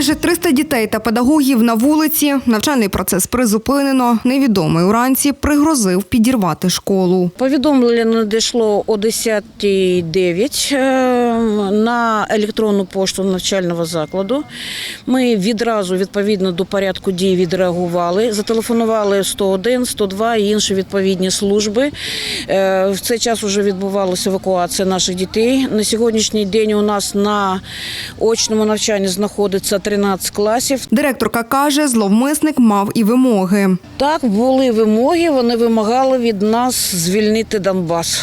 Майже 300 дітей та педагогів на вулиці. Навчальний процес призупинено. Невідомий уранці пригрозив підірвати школу. Повідомлення надійшло о 10.09 на електронну пошту навчального закладу. Ми відразу відповідно до порядку дій відреагували, зателефонували 101, 102 і інші відповідні служби. Е, В цей час вже відбувалася евакуація наших дітей. На сьогоднішній день у нас на очному навчанні знаходиться 13 класів. Директорка каже, зловмисник мав і вимоги. Так, були вимоги. Вони вимагали від нас звільнити Донбас.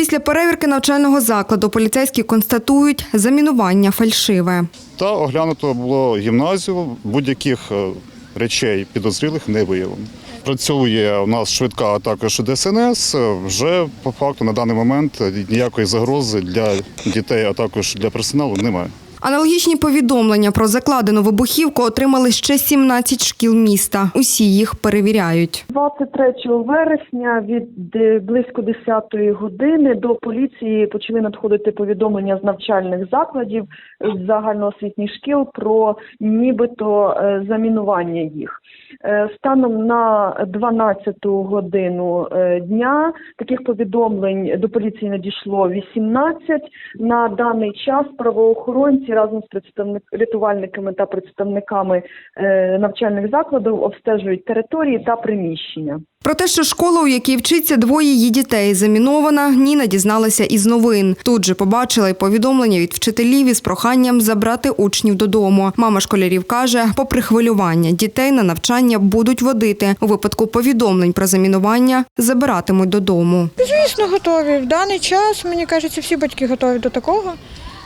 Після перевірки навчального закладу поліцейські констатують замінування фальшиве. Та оглянуто було гімназію, будь-яких е, речей підозрілих не виявлено. Працює у нас швидка, а також ДСНС. Е, Вже по факту на даний момент ніякої загрози для дітей, а також для персоналу немає. Аналогічні повідомлення про закладену вибухівку отримали ще 17 шкіл міста. Усі їх перевіряють. 23 вересня від е, близько 10 години до поліції почали надходити повідомлення з навчальних закладів з загальноосвітніх шкіл про нібито е, замінування їх. Е, Станом на 12 годину е, дня таких повідомлень до поліції надійшло 18. На даний час правоохоронці разом з представник рятувальниками та представниками е, навчальних закладів обстежують території та приміщення. Про те, що школа, у якій вчиться двоє її дітей, замінована, Ніна дізналася із новин. Тут же побачила й повідомлення від вчителів із проханням забрати учнів додому. Мама школярів каже, попри хвилювання, дітей на навчання будуть водити. У випадку повідомлень про замінування забиратимуть додому. Звісно, готові. В даний час, мені кажеться, всі батьки готові до такого.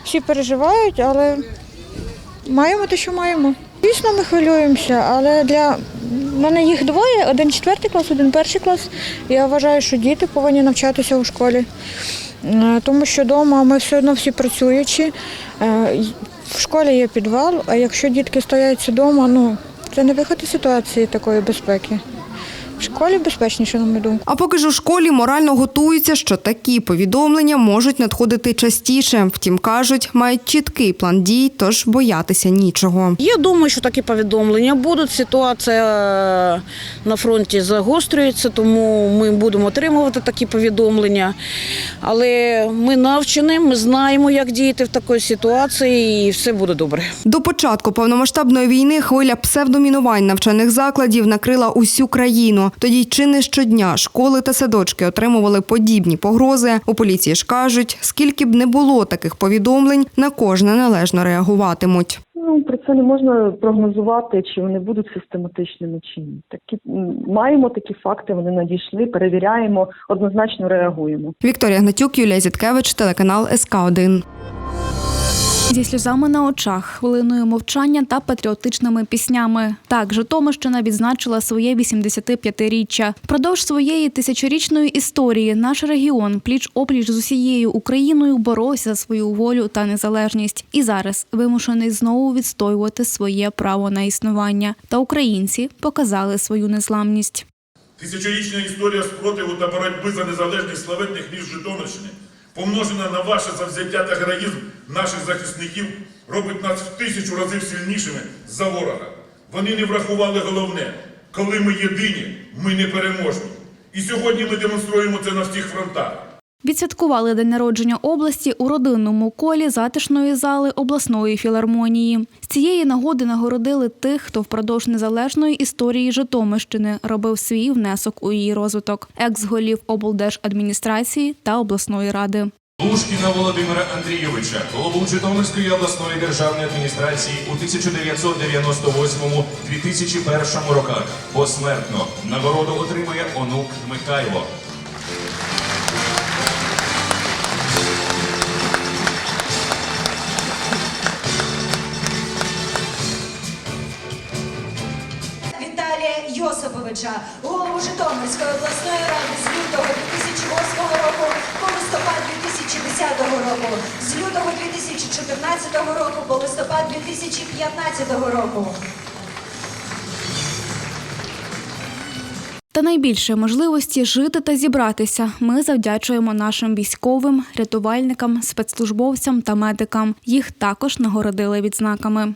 Всі переживають, але маємо те, що маємо. Звісно, ми хвилюємося, але для мене їх двоє: один четвертий клас, один перший клас. Я вважаю, що діти повинні навчатися у школі. Е, Тому що вдома ми все одно всі працюючі. Е, В школі є підвал, а якщо дітки стоять вдома, ну це не виход із ситуації такої безпеки. В школі безпечніше, на мою думку. А поки ж у школі морально готуються, що такі повідомлення можуть надходити частіше. Втім, кажуть, мають чіткий план дій, тож боятися нічого. Я думаю, що такі повідомлення будуть. Ситуація е, на фронті загострюється, тому ми будемо отримувати такі повідомлення. Але ми навчені, ми знаємо, як діяти в такій ситуації, і все буде добре. До початку повномасштабної війни хвиля псевдомінувань навчальних закладів накрила усю країну. Тоді чи не щодня школи та садочки отримували подібні погрози. У поліції ж кажуть, скільки б не було таких повідомлень, на кожне належно реагуватимуть. Ну про це не можна прогнозувати, чи вони будуть систематичними чи ні. Такі маємо такі факти. Вони надійшли, перевіряємо, однозначно реагуємо. Вікторія Гнатюк, Юлія Зіткевич, телеканал СК 1 Зі сльозами на очах, хвилиною мовчання та патріотичними піснями. Так, Житомирщина відзначила своє 85-річчя. Впродовж своєї тисячорічної історії наш регіон пліч опліч з усією Україною боровся за свою волю та незалежність. І зараз вимушений знову відстоювати своє право на існування. Та українці показали свою незламність. Тисячорічна історія спротиву та боротьби за незалежність славетних міст Житомирщини, помножена на ваше завзяття та героїзм наших захисників, робить нас в тисячу разів сильнішими за ворога. Вони не врахували головне, коли ми єдині, ми не переможні. І сьогодні ми демонструємо це на всіх фронтах. Відсвяткували день народження області у родинному колі затишної зали обласної філармонії. З цієї нагоди нагородили тих, хто впродовж незалежної історії Житомирщини робив свій внесок у її розвиток, екс-голів облдержадміністрації та обласної ради. Лушкіна Володимира Андрійовича, голову Житомирської обласної державної адміністрації у 1998-2001 роках. Посмертно нагороду отримує онук Михайло. Йосиповича, голову Житомирської обласної ради з лютого 2008 року по листопад 2010 року, з лютого 2014 року по листопад 2015 року. Та найбільше можливості жити та зібратися ми завдячуємо нашим військовим, рятувальникам, спецслужбовцям та медикам. Їх також нагородили відзнаками.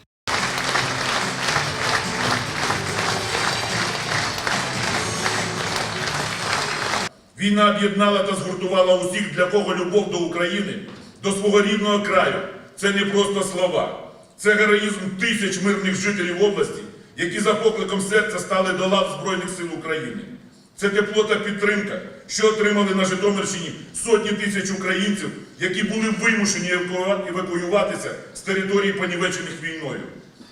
Війна об'єднала та згуртувала усіх, для кого любов до України, до свого рідного краю. Це не просто слова. Це героїзм тисяч мирних жителів області, які за покликом серця стали до лав Збройних сил України. Це тепло та підтримка, що отримали на Житомирщині сотні тисяч українців, які були вимушені евакуюватися з територій, понівечених війною.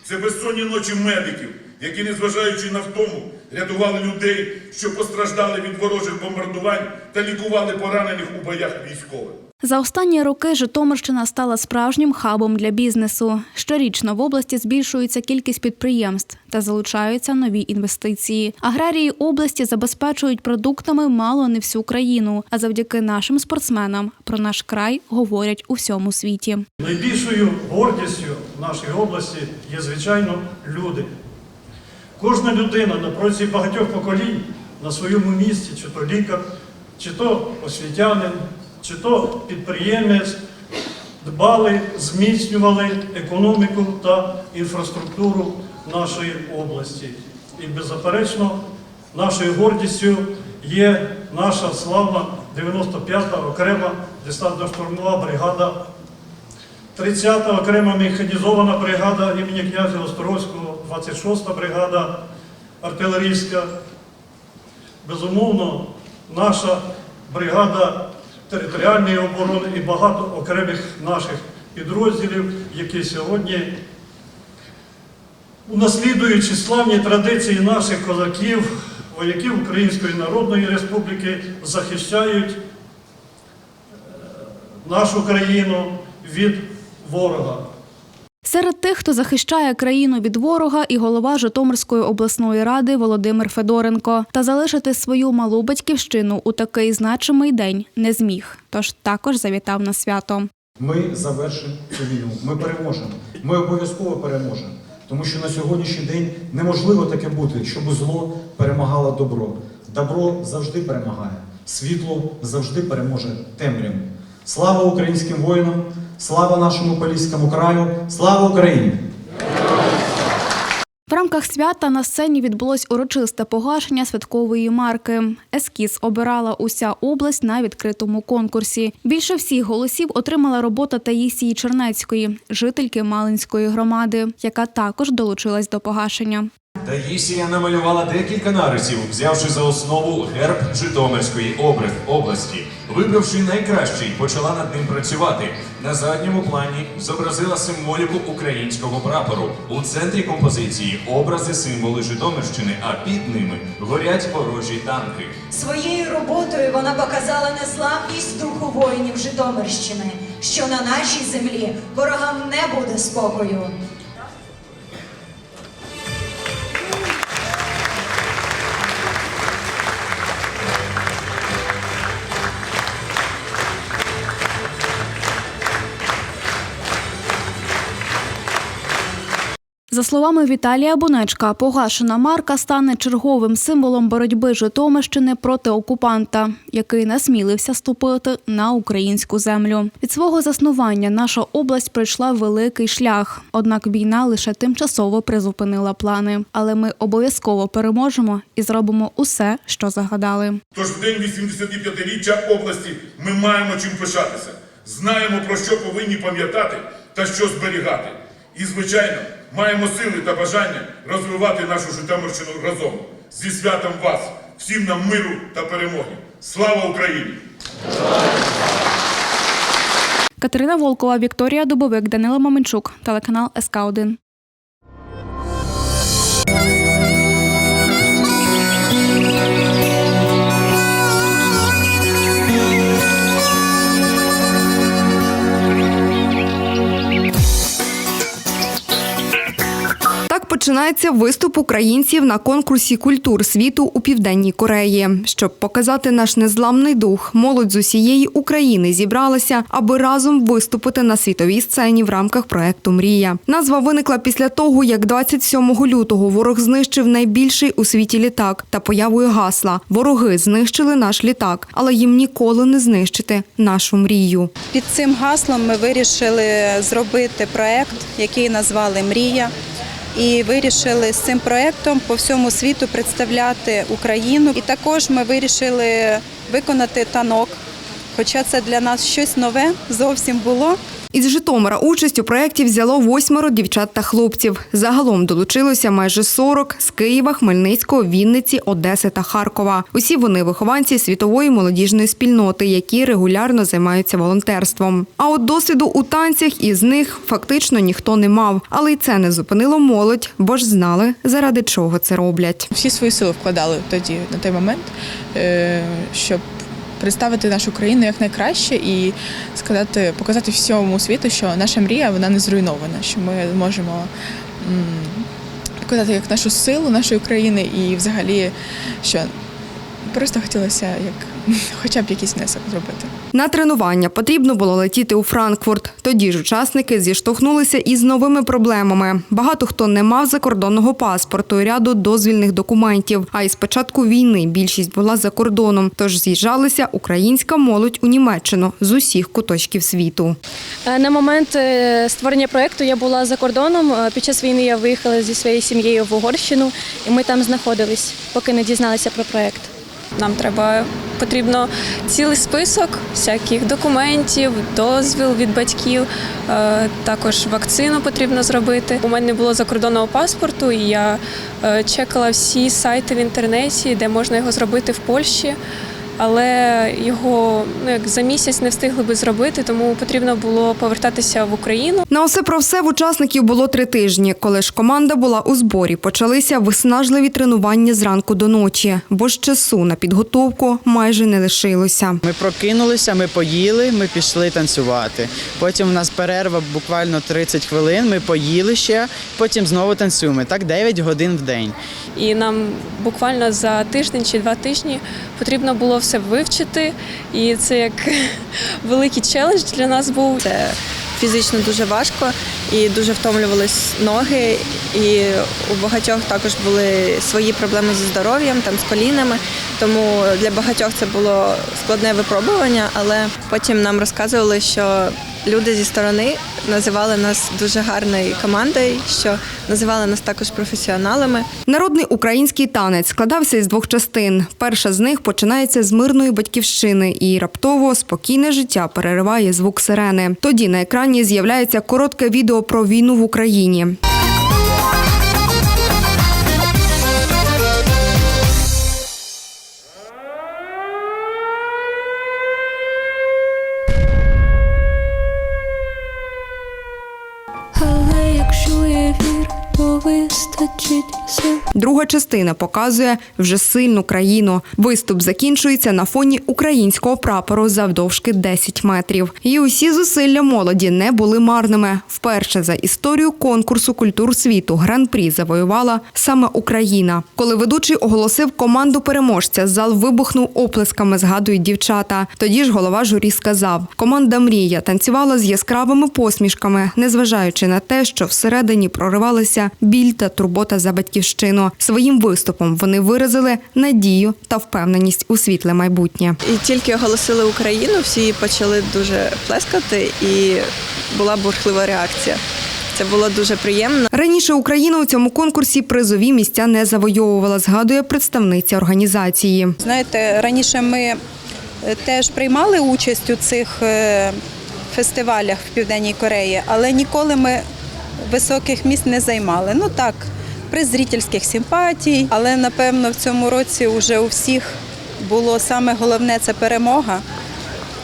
Це безсонні ночі медиків, які, незважаючи на втому, рятували людей, що постраждали від ворожих бомбардувань та лікували поранених у боях військових. За останні роки Житомирщина стала справжнім хабом для бізнесу. Щорічно в області збільшується кількість підприємств та залучаються нові інвестиції. Аграрії області забезпечують продуктами мало не всю країну. А завдяки нашим спортсменам про наш край говорять у всьому світі. Найбільшою гордістю нашої області є, звичайно, люди. Кожна людина на протязі багатьох поколінь на своєму місці, чи то лікар, чи то освітянин, чи то підприємець, дбали, зміцнювали економіку та інфраструктуру нашої області. І беззаперечно, нашою гордістю є наша славна 95-та окрема десантно-штурмова бригада 30-та окрема механізована бригада імені князя Острозького, 26-та бригада артилерійська. Безумовно, наша бригада територіальної оборони і багато окремих наших підрозділів, які сьогодні, унаслідуючи славні традиції наших козаків, вояків Української Народної Республіки, захищають е, нашу країну від ворога. Серед тих, хто захищає країну від ворога, і голова Житомирської обласної ради Володимир Федоренко. Та залишити свою малу батьківщину у такий значимий день не зміг. Тож також завітав на свято. Ми завершимо цю війну. Ми переможемо. Ми обов'язково переможемо. Тому що на сьогоднішній день неможливо таке бути, щоб зло перемагало добро. Добро завжди перемагає. Світло завжди переможе темряву. Слава українським воїнам! Слава нашому поліському краю! Слава Україні! В рамках свята на сцені відбулось урочисте погашення святкової марки. Ескіз обирала уся область на відкритому конкурсі. Більше всіх голосів отримала робота Таїсії Чернецької, жительки Малинської громади, яка також долучилась до погашення. Таїсія намалювала декілька нарисів, взявши за основу герб Житомирської області. Вибравши найкращий, почала над ним працювати. На задньому плані зобразила символіку українського прапору. У центрі композиції образи символи Житомирщини, а під ними горять ворожі танки. Своєю роботою вона показала незламність духу воїнів Житомирщини, що на нашій землі ворогам не буде спокою. За словами Віталія Бунечка, погашена марка стане черговим символом боротьби Житомирщини проти окупанта, який насмілився ступити на українську землю. Від свого заснування наша область пройшла великий шлях. Однак війна лише тимчасово призупинила плани. Але ми обов'язково переможемо і зробимо усе, що загадали. Тож в день 85-річчя області ми маємо чим пишатися. Знаємо, про що повинні пам'ятати та що зберігати. І, звичайно, маємо сили та бажання розвивати нашу Житомирщину разом. Зі святом вас, всім нам миру та перемоги. Слава Україні! Катерина Волкова, Вікторія Дубовик, Данила Маменчук, телеканал СК 1 розпочинається виступ українців на конкурсі культур світу у південній Кореї. Щоб показати наш незламний дух, молодь з усієї України зібралася, аби разом виступити на світовій сцені в рамках проекту Мрія. Назва виникла після того, як 27 лютого ворог знищив найбільший у світі літак та появою гасла Вороги знищили наш літак, але їм ніколи не знищити нашу мрію. Під цим гаслом ми вирішили зробити проект, який назвали Мрія. І вирішили з цим проектом по всьому світу представляти Україну. І також ми вирішили виконати танок. Хоча це для нас щось нове зовсім було. Із Житомира участь у проєкті взяло восьмеро дівчат та хлопців. Загалом долучилося майже 40 з Києва, Хмельницького, Вінниці, Одеси та Харкова. Усі вони вихованці світової молодіжної спільноти, які регулярно займаються волонтерством. А от досвіду у танцях із них фактично ніхто не мав. Але й це не зупинило молодь, бо ж знали, заради чого це роблять. всі свої сили вкладали тоді на той момент, е, щоб представити нашу країну як найкраще і сказати, показати всьому світу, що наша мрія вона не зруйнована, що ми можемо показати як нашу силу нашої країни і взагалі, що просто хотілося як хоча б якийсь внесок зробити. На тренування потрібно було летіти у Франкфурт. Тоді ж учасники зіштовхнулися із новими проблемами. Багато хто не мав закордонного паспорту і ряду дозвільних документів. А із початку війни більшість була за кордоном. Тож з'їжджалися українська молодь у Німеччину з усіх куточків світу. Е, На момент е, створення проєкту я була за кордоном. Е, Під час війни я виїхала зі своєю сім'єю в Угорщину, і ми там знаходились, поки не дізналися про проєкт. Нам треба потрібно цілий список всяких документів, дозвіл від батьків. е, Також вакцину потрібно зробити. У мене не було закордонного паспорту, і я е, чекала всі сайти в інтернеті, де можна його зробити в Польщі. Але його ну як за місяць не встигли би зробити, тому потрібно було повертатися в Україну. На усе про все в учасників було три тижні. Коли ж команда була у зборі, почалися виснажливі тренування зранку до ночі, бо ж часу на підготовку майже не лишилося. Ми прокинулися, ми поїли, ми пішли танцювати. Потім у нас перерва буквально 30 хвилин. Ми поїли ще, потім знову танцюємо. Так 9 годин в день. І нам буквально за тиждень чи два тижні потрібно було все вивчити. І це як великий челендж для нас був. Це фізично дуже важко і дуже втомлювались ноги. І у багатьох також були свої проблеми зі здоров'ям, там з колінами. Тому для багатьох це було складне випробування, але потім нам розказували, що люди зі сторони називали нас дуже гарною командою, що називали нас також професіоналами. Народний український танець складався із двох частин. Перша з них починається з мирної батьківщини, і раптово спокійне життя перериває звук сирени. Тоді на екрані з'являється коротке відео про війну в Україні. Але якщо є вір, вистачить сил. Друга частина показує вже сильну країну. Виступ закінчується на фоні українського прапору завдовжки 10 метрів. І усі зусилля молоді не були марними. Вперше за історію конкурсу культур світу гран-прі завоювала саме Україна. Коли ведучий оголосив команду переможця, зал вибухнув оплесками, згадують дівчата. Тоді ж голова журі сказав: команда Мрія танцювала з яскравими посмішками, незважаючи на те, що всередині проривалися біль та турбота за батьківщину. Своїм виступом вони виразили надію та впевненість у світле майбутнє. І тільки оголосили Україну, всі почали дуже плескати, і була бурхлива реакція. Це було дуже приємно. Раніше Україна у цьому конкурсі призові місця не завойовувала, згадує представниця організації. Знаєте, раніше ми е, теж приймали участь у цих е, фестивалях в Південній Кореї, але ніколи ми високих місць не займали. Ну так, приз зрительських симпатій, але напевно в цьому році вже у всіх було саме головне це перемога.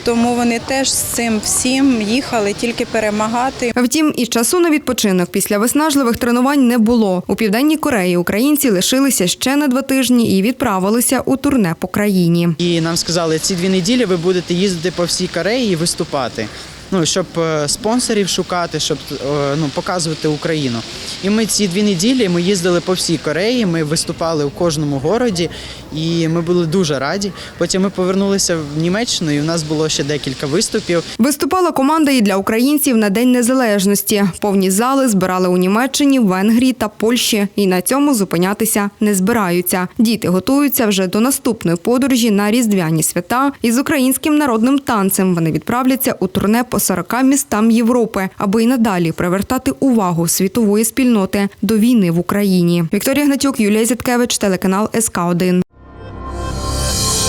Тому вони теж з цим всім їхали тільки перемагати. Втім, і часу на відпочинок після виснажливих тренувань не було. У південній Кореї українці лишилися ще на два тижні і відправилися у турне по країні. І нам сказали, ці дві неділі ви будете їздити по всій Кореї і виступати. Ну, щоб е, спонсорів шукати, щоб е, ну, показувати Україну. І ми ці дві неділі ми їздили по всій Кореї, ми виступали у кожному городі, і ми були дуже раді. Потім ми повернулися в Німеччину, і у нас було ще декілька виступів. Виступала команда і для українців на День Незалежності. Повні зали збирали у Німеччині, Венгрії та Польщі. І на цьому зупинятися не збираються. Діти готуються вже до наступної подорожі на різдвяні свята. І з українським народним танцем вони відправляться у турне по 40 містам Європи, аби й надалі привертати увагу світової спільноти до війни в Україні. Вікторія Гнатюк, Юлія Зіткевич, телеканал СК 1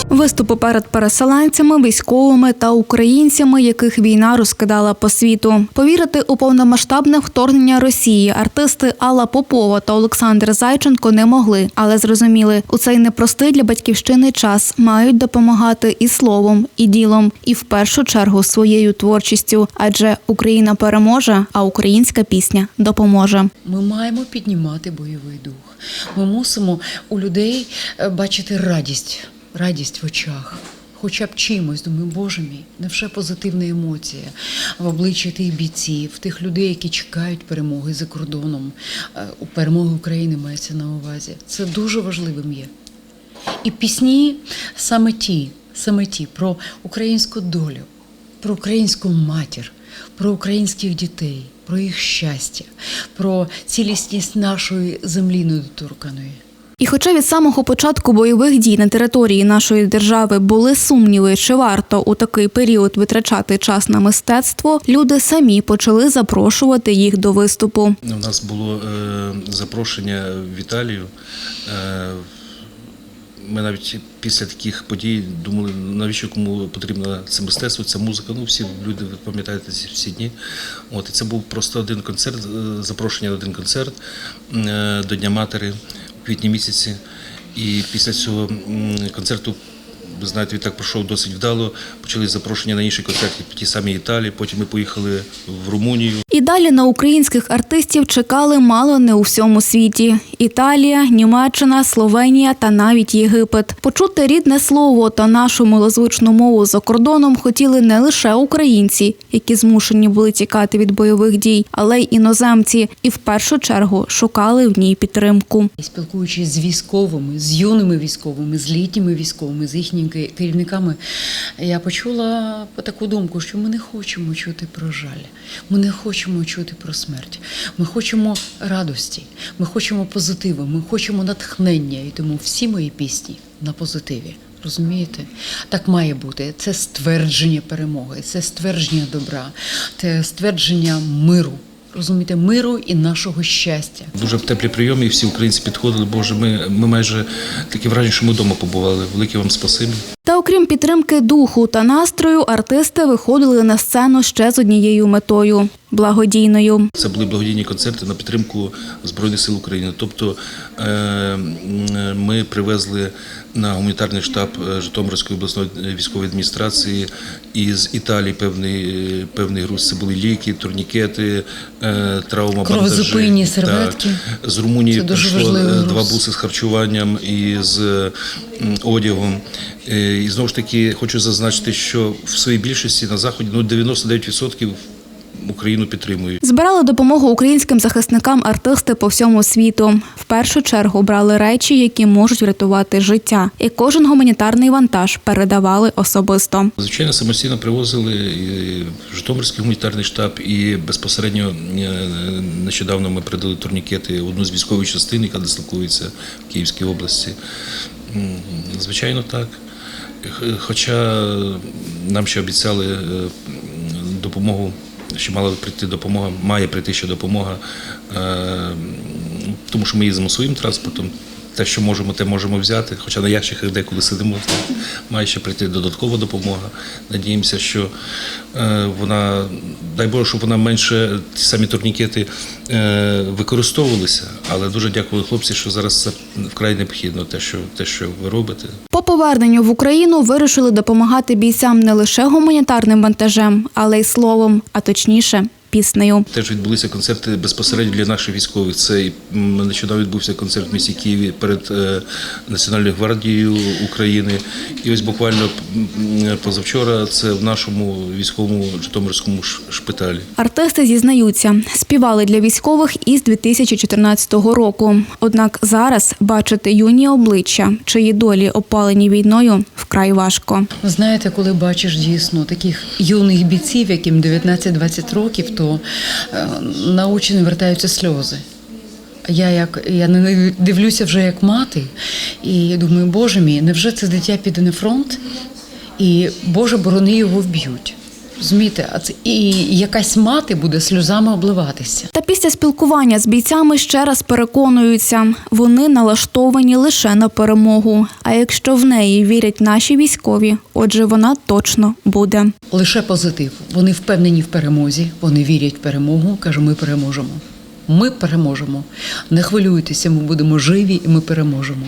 Виступи перед переселенцями, військовими та українцями, яких війна розкидала по світу. Повірити у повномасштабне вторгнення Росії артисти Алла Попова та Олександр Зайченко не могли, але зрозуміли, у цей непростий для батьківщини час мають допомагати і словом, і ділом, і в першу чергу своєю творчістю. Адже Україна переможе, а українська пісня допоможе. Ми маємо піднімати бойовий дух. Ми мусимо у людей е, бачити радість, радість в очах. Хоча б чимось, думаю, боже мій, невже позитивна емоція в обличчі тих бійців, тих людей, які чекають перемоги за кордоном. Е, перемоги України мається на увазі. Це дуже важливим є. І пісні саме ті, саме ті про українську долю, про українську матір, про українських дітей, про їх щастя, про цілісність нашої землі недоторканої. І хоча від самого початку бойових дій на території нашої держави були сумніви, чи варто у такий період витрачати час на мистецтво, люди самі почали запрошувати їх до виступу. У нас було е, запрошення в Італію. Е, ми навіть після таких подій думали, навіщо кому потрібно це мистецтво, ця музика. Ну, всі люди, пам'ятаєте ці всі дні. От, і це був просто один концерт, е, запрошення на один концерт е, до Дня Матері квітні місяці. І після цього концерту, знаєте, він так пройшов досить вдало. Почали запрошення на інші концерти в тій самій Італії. Потім ми поїхали в Румунію. І далі на українських артистів чекали мало не у всьому світі: Італія, Німеччина, Словенія та навіть Єгипет. Почути рідне слово та нашу милозвучну мову за кордоном хотіли не лише українці, які змушені були тікати від бойових дій, але й іноземці, і в першу чергу шукали в ній підтримку. Спілкуючись з військовими, з юними військовими, з літніми військовими, з їхніми ке- керівниками, я почула таку думку, що ми не хочемо чути про жаль, ми не хочемо чути про смерть. Ми хочемо радості, ми хочемо позитиву, ми хочемо натхнення. І тому всі мої пісні на позитиві. Розумієте? Так має бути. Це ствердження перемоги, це ствердження добра, це ствердження миру. Розумієте, миру і нашого щастя. Дуже теплі прийоми, і всі українці підходили. Боже, ми, ми майже таке враження, що ми вдома побували. Велике вам спасибі. Та окрім підтримки духу та настрою, артисти виходили на сцену ще з однією метою благодійною. Це були благодійні концерти на підтримку Збройних сил України. Тобто е, ми привезли на гуманітарний штаб е, Житомирської обласної військової адміністрації із Італії певний, е, певний груз. Це були ліки, турнікети, е, травма, Кровозупинні бандажі. серветки. Так. З Румунії прийшло два буси з харчуванням і з одягом. І знову ж таки хочу зазначити, що в своїй більшості на заході ну 99% Україну підтримують. Збирали допомогу українським захисникам артисти по всьому світу. В першу чергу брали речі, які можуть врятувати життя, і кожен гуманітарний вантаж передавали особисто. Звичайно, самостійно привозили і Житомирський гуманітарний штаб, і безпосередньо е, нещодавно ми передали турнікети одну з військових частин, яка дислокується в Київській області. Звичайно, так. Хоча нам ще обіцяли е, допомогу, що мала прийти допомога, має прийти ще допомога, е, тому що ми їздимо своїм транспортом. Те, що можемо, те можемо взяти. Хоча на ящиках деколи сидимо, має ще прийти додаткова допомога. Надіємося, що е, вона, дай Боже, щоб вона менше ті самі турнікети е, використовувалися. Але дуже дякую хлопці, що зараз це вкрай необхідно, те, що, те, що ви робите. По поверненню в Україну вирішили допомагати бійцям не лише гуманітарним вантажем, але й словом, а точніше піснею. Теж відбулися концерти безпосередньо для наших військових. Це нещодавно відбувся концерт в місті Києві перед е, Національною гвардією України. І ось буквально позавчора це в нашому військовому Житомирському шпиталі. Артисти зізнаються, співали для військових із 2014 року. Однак зараз бачити юні обличчя, чиї долі опалені війною, вкрай важко. Знаєте, коли бачиш дійсно таких юних бійців, яким 19-20 років, то е, на очі не вертаються сльози. Я як я не дивлюся вже як мати, і думаю, боже мій, невже це дитя піде на фронт? І Боже, борони його вб'ють. Розумієте, а це і якась мати буде сльозами обливатися. Та після спілкування з бійцями ще раз переконуються, вони налаштовані лише на перемогу. А якщо в неї вірять наші військові, отже, вона точно буде. Лише позитив. Вони впевнені в перемозі, вони вірять в перемогу. Кажу, ми переможемо. Ми переможемо. Не хвилюйтеся, ми будемо живі і ми переможемо.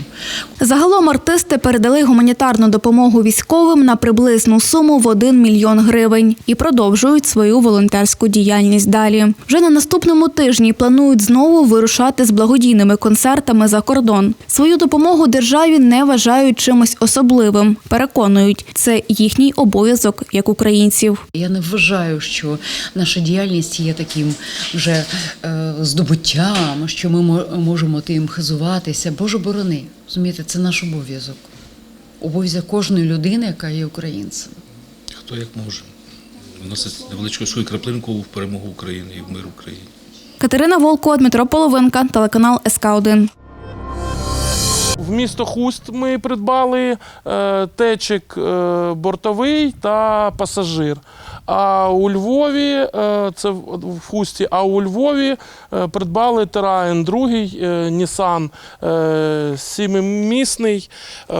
Загалом артисти передали гуманітарну допомогу військовим на приблизну суму в 1 мільйон гривень і продовжують свою волонтерську діяльність далі. Вже на наступному тижні планують знову вирушати з благодійними концертами за кордон. Свою допомогу державі не вважають чимось особливим. Переконують, це їхній обов'язок як українців. Я не вважаю, що наша діяльність є таким вже е, здобуттям, що ми можемо тим хизуватися. Боже борони, розумієте, це наш обов'язок. Обов'язок кожної людини, яка є українцем. Хто як може вносить невеличку свою краплинку в перемогу України і в мир Україні. Катерина Волко, Дмитро Половинка, телеканал СК 1 В місто Хуст ми придбали е, течик е, бортовий та пасажир. А у Львові, е, це в Хусті, а у Львові е, придбали Тераєн другий Nissan е, сімимісний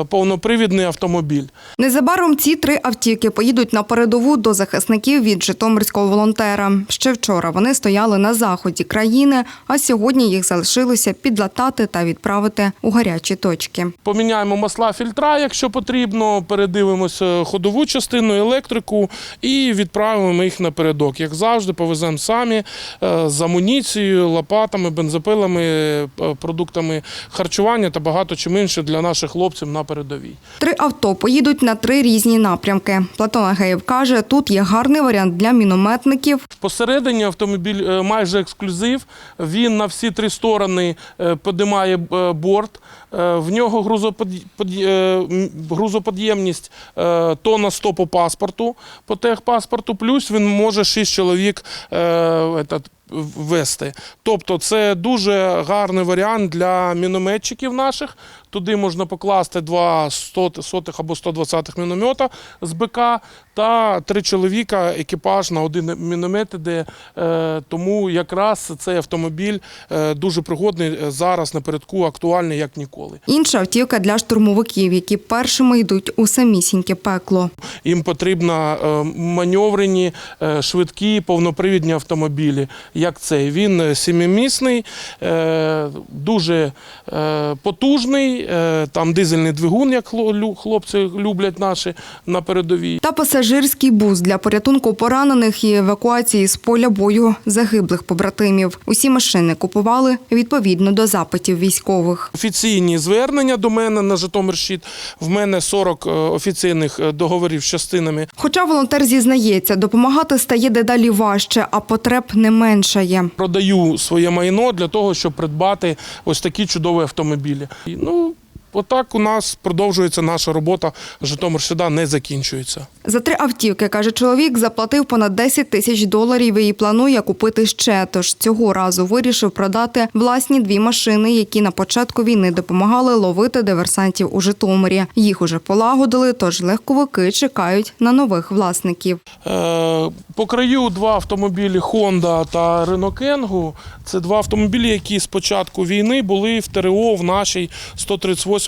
повнопривідний автомобіль. Незабаром ці три автівки поїдуть на передову до захисників від Житомирського волонтера. Ще вчора вони стояли на заході країни, а сьогодні їх залишилося підлатати та відправити у гарячі точки. Поміняємо масла фільтра, якщо потрібно, передивимося ходову частину, електрику і відправимо їх напередок. Як завжди, повеземо самі е, з амуніцією, лопатами, бензопилами, е, продуктами харчування та багато чим інше для наших хлопців на передовій. Три авто поїдуть на три різні напрямки. Платон Агеєв каже, тут є гарний варіант для мінометників. Посередині автомобіль е, майже ексклюзив. Він на всі три сторони подимає борт. Е, В нього е, грузоподємність то тонна 100 по паспорту, по техпаспорту, плюс він може 6 чоловік ввести. вести. Тобто це дуже гарний варіант для мінометчиків наших. Туди можна покласти два 100 сотих або 120-х міномета з БК та три чоловіка екіпаж на один міномет іде. Е, Тому якраз цей автомобіль е, дуже пригодний е, зараз напередку, актуальний як ніколи. Інша автівка для штурмовиків, які першими йдуть у самісіньке пекло. Їм потрібно маневрені, швидкі, повнопривідні автомобілі, як цей. Він сімимісний, е, дуже потужний, е, там дизельний двигун, як хлопці люблять наші на передовій. Та пасажирський бус для порятунку поранених і евакуації з поля бою загиблих побратимів. Усі машини купували відповідно до запитів військових. Офіційні звернення до мене на Житомирщит. В мене 40 е, офіційних е, договорів з частинами. Хоча волонтер зізнається, допомагати стає дедалі важче, а потреб не меншає. Продаю своє майно для того, щоб придбати ось такі чудові автомобілі. Ну, отак у нас продовжується наша робота. Житомирщина не закінчується. За три автівки, каже чоловік, заплатив понад 10 тисяч доларів і планує купити ще. Тож цього разу вирішив продати власні дві машини, які на початку війни допомагали ловити диверсантів у Житомирі. Їх уже полагодили, тож легковики чекають на нових власників. Е, По краю два автомобілі Honda та Renault Kangoo. Це два автомобілі, які з початку війни були в ТРО в нашій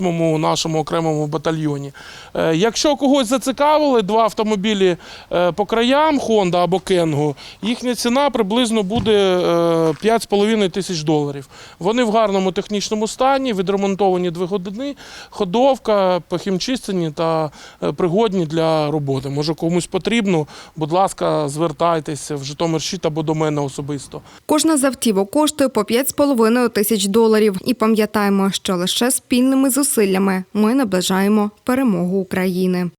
138-му нашому окремому батальйоні. Е, Якщо когось зацікавили, два автомобілі е, по краям Honda або Кенгу, їхня ціна приблизно буде е, 5,5 тисяч доларів. Вони в гарному технічному стані, відремонтовані двигуни, ходовка, похімчистені та е, пригодні для роботи. Може комусь потрібно, будь ласка, звертайтеся в Житомирщит або до мене особисто. Кожна з автівок коштує по 5,5 тисяч доларів. І пам'ятаємо, що лише спільними зусиллями ми наближаємо перемогу України.